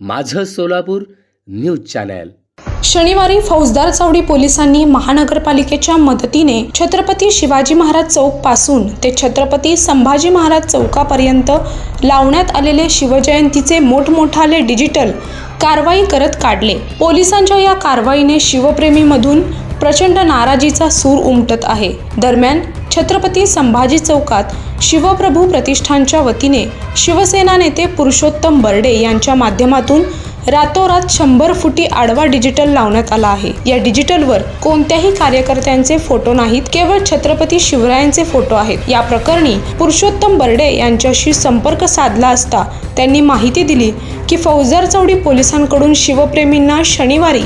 माझं Solapur news channel. शनिवारी फौजदार चौडी पोलिसांनी महानगरपालिकेच्या मदतीने छत्रपती शिवाजी महाराज चौकपासून ते छत्रपती संभाजी महाराज चौकापर्यंत लावण्यात आलेले शिवजयंतीचे मोठमोठाले डिजिटल कारवाई करत काढले. पोलिसांच्या या कारवाईने शिवप्रेमीमधून प्रचंड नाराजीचा सूर उमटत आहे. दरम्यान छत्रपती संभाजी चौकात शिवप्रभू प्रतिष्ठानच्या वतीने शिवसेना नेते पुरुषोत्तम बर्डे यांच्या माध्यमातून रातोरात शंभर फुटी आडवा डिजिटल लावण्यात आला आहे. या डिजिटलवर कोणत्याही कार्यकर्त्यांचे फोटो नाहीत केवळ छत्रपती शिवरायांचे फोटो आहेत. या प्रकरणी पुरुषोत्तम बर्डे यांच्याशी संपर्क साधला असता त्यांनी माहिती दिली की फौजदार चौडी पोलिसांकडून शिवप्रेमींना शनिवारी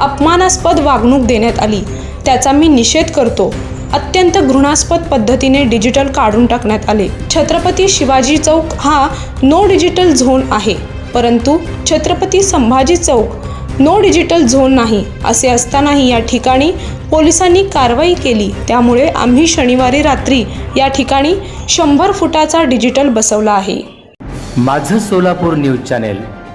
अपमानास्पद वागणूक देण्यात आली. त्याचा मी निषेध करतो. अत्यंत घृणास्पद पद्धतीने डिजिटल काढून टाकण्यात आले. छत्रपती शिवाजी चौक हा नो डिजिटल झोन आहे. परंतु Chhatrapati Sambhaji Chowk no digital zone नाही असे असतानाही या ठिकाणी पोलिसांनी कारवाई केली. त्यामुळे आम्ही शनिवारी रात्री या ठिकाणी शंभर फुटाचा डिजिटल बसवला आहे. माझं सोलापूर न्यूज चॅनेल